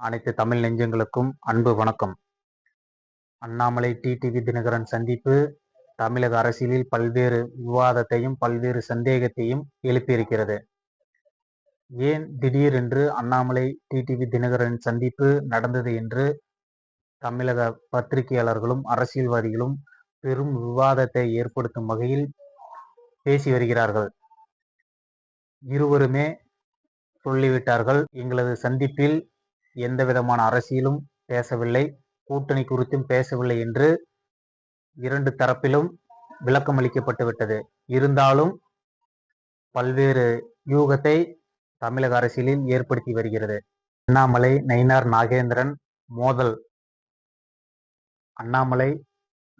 அனைத்து தமிழ் நெஞ்சங்களுக்கும் அன்பு வணக்கம். அண்ணாமலை டிடிவி தினகரன் சந்திப்பு தமிழக அரசியலில் பல்வேறு விவாதத்தையும் பல்வேறு சந்தேகத்தையும் எழுப்பியிருக்கிறது. ஏன் திடீரென்று அண்ணாமலை டிடிவி தினகரன் சந்திப்பு நடந்தது என்று தமிழக பத்திரிகையாளர்களும் அரசியல்வாதிகளும் பெரும் விவாதத்தை ஏற்படுத்தும் வகையில் பேசி வருகிறார்கள். இருவருமே சொல்லிவிட்டார்கள். எங்களது சந்திப்பில் எந்த விதமான அரசியலும் பேசவில்லை. கூட்டணி குறித்தும் பேசவில்லை என்று இரண்டு தரப்பிலும் விளக்கம் அளிக்கப்பட்டு விட்டது. இருந்தாலும் பல்வேறு யூகத்தை தமிழக அரசியலில் ஏற்படுத்தி வருகிறது. அண்ணாமலை நயினார் நாகேந்திரன் மோதல். அண்ணாமலை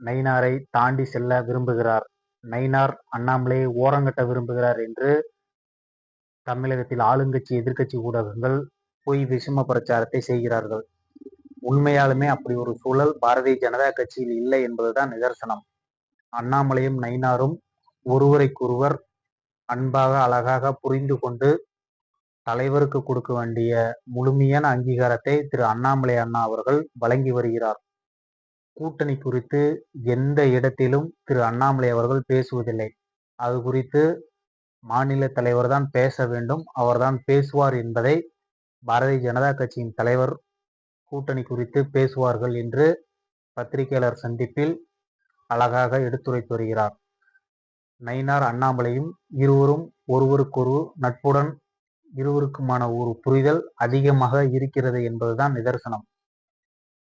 நயினாரை தாண்டி செல்ல விரும்புகிறார். நயினார் அண்ணாமலையை ஓரங்கட்ட விரும்புகிறார் என்று தமிழகத்தில் ஆளுங்கட்சி எதிர்கட்சி ஊடகங்கள் பொய் விஷம பிரச்சாரத்தை செய்கிறார்கள். உண்மையாலுமே அப்படி ஒரு சூழல் பாரதிய ஜனதா கட்சியில் இல்லை என்பதுதான் நிதர்சனம். அண்ணாமலையும் நைனாரும் ஒருவரைக்கொருவர் அன்பாக அழகாக புரிந்து கொண்டு தலைவருக்கு கொடுக்க வேண்டிய முழுமையான அங்கீகாரத்தை திரு அண்ணாமலை அண்ணா அவர்கள் வழங்கி வருகிறார். கூட்டணி குறித்து எந்த இடத்திலும் திரு அண்ணாமலை அவர்கள் பேசுவதில்லை. அது குறித்து மாநில தலைவர் தான் பேச வேண்டும் அவர்தான் பேசுவார் என்பதை பாரதிய ஜனதா கட்சியின் தலைவர் கூட்டணி குறித்து பேசுவார்கள் என்று பத்திரிகையாளர் சந்திப்பில் அழகாக எடுத்துரைத்து வருகிறார். நயினார் அண்ணாமலையும் இருவரும் ஒருவருக்கொரு நட்புடன் இருவருக்குமான ஒரு புரிதல் அதிகமாக இருக்கிறது என்பதுதான் நிதர்சனம்.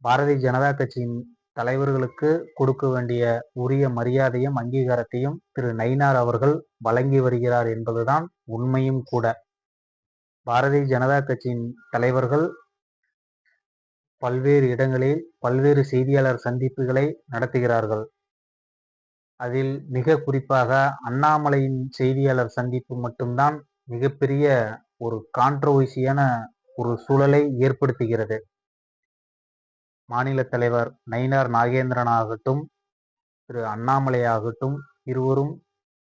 பாரதிய ஜனதா கட்சியின் தலைவர்களுக்கு கொடுக்க வேண்டிய உரிய மரியாதையும் அங்கீகாரத்தையும் திரு நயினார் அவர்கள் வழங்கி வருகிறார் என்பதுதான் உண்மையும் கூட. பாரதிய ஜனதா கட்சியின் தலைவர்கள் பல்வேறு இடங்களில் பல்வேறு செய்தியாளர் சந்திப்புகளை நடத்துகிறார்கள். அதில் மிக குறிப்பாக அண்ணாமலையின் செய்தியாளர் சந்திப்பு மட்டும்தான் மிகப்பெரிய ஒரு கான்ட்ரவர்சியான ஒரு சூழலை ஏற்படுத்துகிறது. மாநில தலைவர் நயினார் நாகேந்திரன் ஆகட்டும் திரு அண்ணாமலை ஆகட்டும் இருவரும்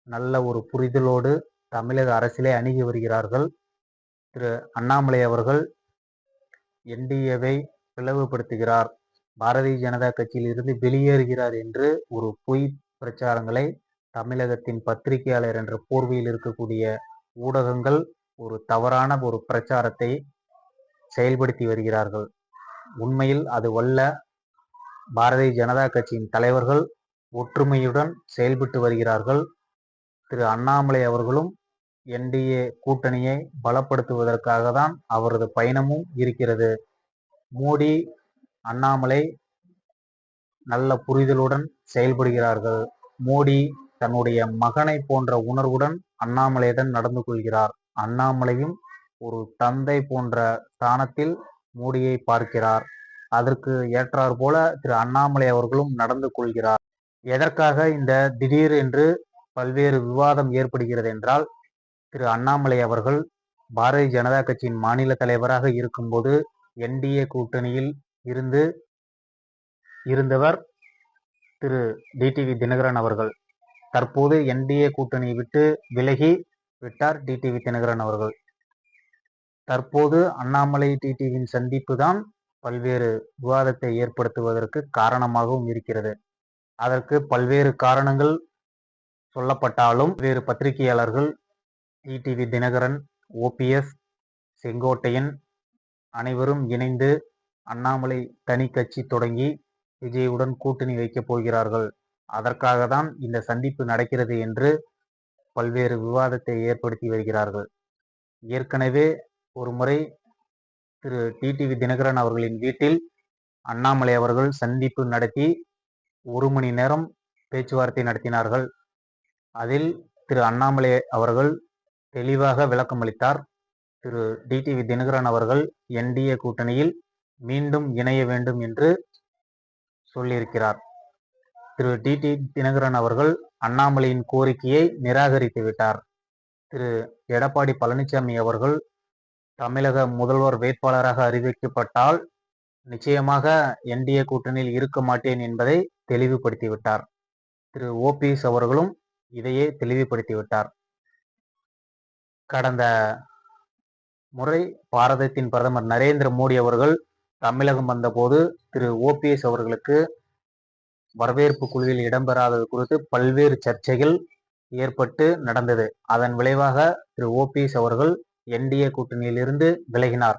நல்ல ஒரு புரிதலோடு தமிழக அரசியலை அணுகி வருகிறார்கள். திரு அண்ணாமலை அவர்கள் என்டிஏவை பிளவுபடுத்துகிறார். பாரதிய ஜனதா கட்சியில் இருந்து வெளியேறுகிறார் என்று ஒரு பொய் பிரச்சாரங்களை தமிழகத்தின் பத்திரிகையாளர் என்ற போர்வையில் இருக்கக்கூடிய ஊடகங்கள் ஒரு தவறான ஒரு பிரச்சாரத்தை செயல்படுத்தி வருகிறார்கள். உண்மையில் அது வல்ல பாரதிய ஜனதா கட்சியின் தலைவர்கள் ஒற்றுமையுடன் செயல்பட்டு வருகிறார்கள். திரு அண்ணாமலை அவர்களும் என்டிஏ கூட்டணியை பலப்படுத்துவதற்காக தான் அவரது பயணமும் இருக்கிறது. மோடி அண்ணாமலை நல்ல புரிதலுடன் செயல்படுகிறார்கள். மோடி தன்னுடைய மகனை போன்ற உணர்வுடன் அண்ணாமலையுடன் நடந்து கொள்கிறார். அண்ணாமலையும் ஒரு தந்தை போன்ற ஸ்தானத்தில் மோடியை பார்க்கிறார். அதற்கு ஏற்றார் போல திரு அண்ணாமலை அவர்களும் நடந்து கொள்கிறார். எதற்காக இந்த திடீர் என்று பல்வேறு விவாதம் ஏற்படுகிறது என்றால் திரு அண்ணாமலை அவர்கள் பாரதிய ஜனதா கட்சியின் மாநில தலைவராக இருக்கும்போது என்டிஏ கூட்டணியில் இருந்து இருந்தவர் திரு டிடிவி தினகரன் அவர்கள். தற்போது என்டிஏ கூட்டணியை விட்டு விலகி விட்டார் டிடிவி தினகரன் அவர்கள். தற்போது அண்ணாமலை டிடிவியின் சந்திப்பு தான் பல்வேறு விவாதத்தை ஏற்படுத்துவதற்கு காரணமாகவும் இருக்கிறது. அதற்கு பல்வேறு காரணங்கள் சொல்லப்பட்டாலும் வேறு பத்திரிகையாளர்கள் டிடிவி தினகரன் ஓபிஎஸ் செங்கோட்டையன் அனைவரும் இணைந்து அண்ணாமலை தனி கட்சி தொடங்கி விஜயுடன் கூட்டணி வைக்கப் போகிறார்கள். அதற்காக தான் இந்த சந்திப்பு நடக்கிறது என்று பல்வேறு விவாதத்தை ஏற்படுத்தி வருகிறார்கள். ஏற்கனவே ஒரு முறை திரு. டிடிவி தினகரன் அவர்களின் வீட்டில் அண்ணாமலை அவர்கள் சந்திப்பு நடத்தி ஒரு மணி நேரம் பேச்சுவார்த்தை நடத்தினார்கள். அதில் திரு. அண்ணாமலை அவர்கள் தெளிவாக விளக்கம் அளித்தார் திரு டிடிவி தினகரன் அவர்கள் என்டிஏ கூட்டணியில் மீண்டும் இணைய வேண்டும் என்று சொல்லியிருக்கிறார். திரு. டிடி தினகரன் அவர்கள் அண்ணாமலையின் கோரிக்கையை நிராகரித்து விட்டார். திரு. எடப்பாடி பழனிசாமி அவர்கள் தமிழக முதல்வர் வேட்பாளராக அறிவிக்கப்பட்டால் நிச்சயமாக என்டிஏ கூட்டணியில் இருக்க மாட்டேன் என்பதை தெளிவுபடுத்திவிட்டார் திரு. ஓபிஎஸ் அவர்களும் இதையே தெளிவுபடுத்திவிட்டார் கடந்த முறை பாரதத்தின் பிரதமர் நரேந்திர மோடி அவர்கள் தமிழகம் வந்தபோது திரு ஓபிஎஸ் அவர்களுக்கு வரவேற்பு குழுவில் இடம்பெறாதது குறித்து பல்வேறு சர்ச்சைகள் ஏற்பட்டு நடந்தது. அதன் விளைவாக திரு ஓபிஎஸ் அவர்கள் என்டிஏ கூட்டணியில் இருந்து விலகினார்.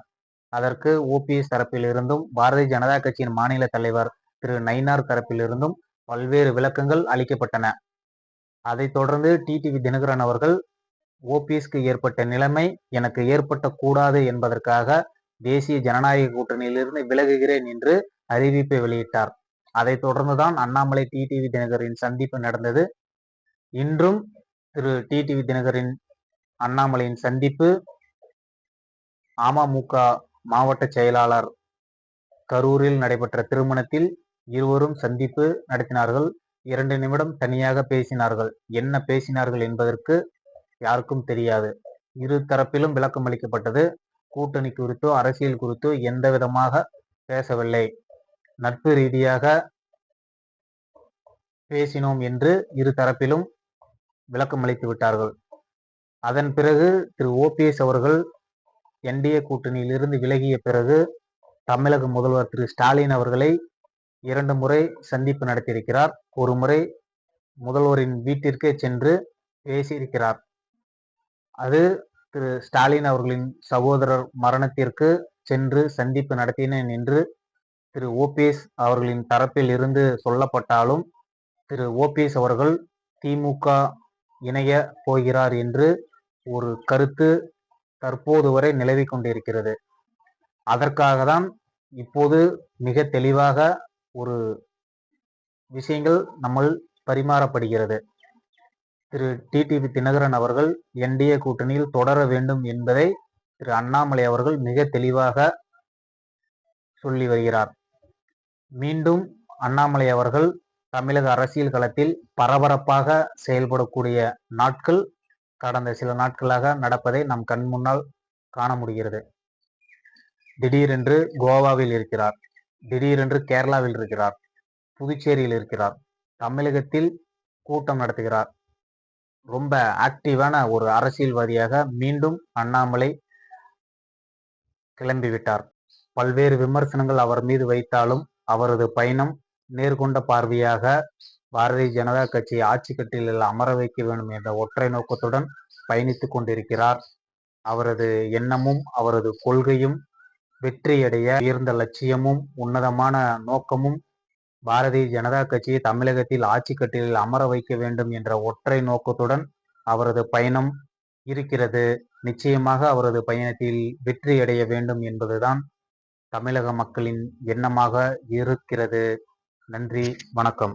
அதற்கு ஓபிஎஸ் தரப்பிலிருந்தும் பாரதிய ஜனதா கட்சியின் மாநில தலைவர் திரு நயினார் தரப்பிலிருந்தும் பல்வேறு விளக்கங்கள் அளிக்கப்பட்டன. அதைத் தொடர்ந்து டிடிவி தினகரன் அவர்கள் ஓபிஎஸ்க்கு ஏற்பட்ட நிலைமை எனக்கு ஏற்பட்ட கூடாது என்பதற்காக தேசிய ஜனநாயக கூட்டணியிலிருந்து விலகுகிறேன் என்று அறிவிப்பை வெளியிட்டார். அதைத் தொடர்ந்துதான் அண்ணாமலை டிடிவி தினகரின் சந்திப்பு நடந்தது. இன்றும் திரு டிடிவி தினகரின் அண்ணாமலையின் சந்திப்பு அமமுக மாவட்ட செயலாளர் கரூரில் நடைபெற்ற திருமணத்தில் இருவரும் சந்திப்பு நடத்தினார்கள். இரண்டு நிமிடம் தனியாக பேசினார்கள். என்ன பேசினார்கள் என்பதற்கு யாருக்கும் தெரியாது. இரு தரப்பிலும் விளக்கம் அளிக்கப்பட்டது. கூட்டணி குறித்தோ அரசியல் குறித்தோ எந்த விதமாக பேசவில்லை. நட்பு ரீதியாக பேசினோம் என்று இரு தரப்பிலும் விளக்கம் அளித்து விட்டார்கள். அதன் பிறகு திரு. ஓபிஎஸ் அவர்கள் என்டிஏ கூட்டணியிலிருந்து விலகிய பிறகு தமிழக முதல்வர் திரு. ஸ்டாலின் அவர்களை இரண்டு முறை சந்திப்பு நடத்தியிருக்கிறார். ஒரு முறை முதல்வரின் வீட்டிற்கே சென்று பேசியிருக்கிறார். அது திரு ஸ்டாலின் அவர்களின் சகோதரர் மரணத்திற்கு சென்று சந்திப்பு நடத்தினேன் என்று திரு ஓபிஎஸ் அவர்களின் தரப்பில் இருந்து சொல்லப்பட்டாலும் திரு ஓபிஎஸ் அவர்கள் திமுக இணைய போகிறார் என்று ஒரு கருத்து தற்போது வரை நிலவி கொண்டிருக்கிறது. அதற்காக தான் இப்போது மிக தெளிவாக ஒரு விஷயங்கள் நம்ம பரிமாறப்படுகிறது. திரு டிடிவி தினகரன் அவர்கள் என்டிஏ கூட்டணியில் தொடர வேண்டும் என்பதை திரு அண்ணாமலை அவர்கள் மிக தெளிவாக சொல்லி வருகிறார். மீண்டும் அண்ணாமலை அவர்கள் தமிழக அரசியல் களத்தில் பரபரப்பாக செயல்படக்கூடிய நாட்கள் கடந்த சில நாட்களாக நடப்பதை நம் கண் முன்னால் காண முடிகிறது. திடீரென்று கோவாவில் இருக்கிறார். திடீரென்று கேரளாவில் இருக்கிறார். புதுச்சேரியில் இருக்கிறார். தமிழகத்தில் கூட்டம் நடத்துகிறார். ரொம்ப ஆக்டிவான ஒரு அரசியல்வாதியாக மீண்டும் அண்ணாமலை கிளம்பிவிட்டார். பல்வேறு விமர்சனங்கள் அவர் மீது வைத்தாலும் அவரது பயணம் நேர்கொண்ட பார்வையாக பாரதிய ஜனதா கட்சியை ஆட்சி கட்டிலில் அமர வைக்க வேண்டும் என்ற ஒற்றை நோக்கத்துடன் பயணித்துக் கொண்டிருக்கிறார். அவரது எண்ணமும் அவரது கொள்கையும் வெற்றியடைய உயர்ந்த லட்சியமும் உன்னதமான நோக்கமும் பாரதிய ஜனதா கட்சியை தமிழகத்தில் ஆட்சி கட்டிலில் அமர வைக்க வேண்டும் என்ற ஒற்றை நோக்கத்துடன் அவரது பயணம் இருக்கிறது. நிச்சயமாக அவரது பயணத்தில் வெற்றி அடைய வேண்டும் என்பதுதான் தமிழக மக்களின் எண்ணமாக இருக்கிறது. நன்றி வணக்கம்.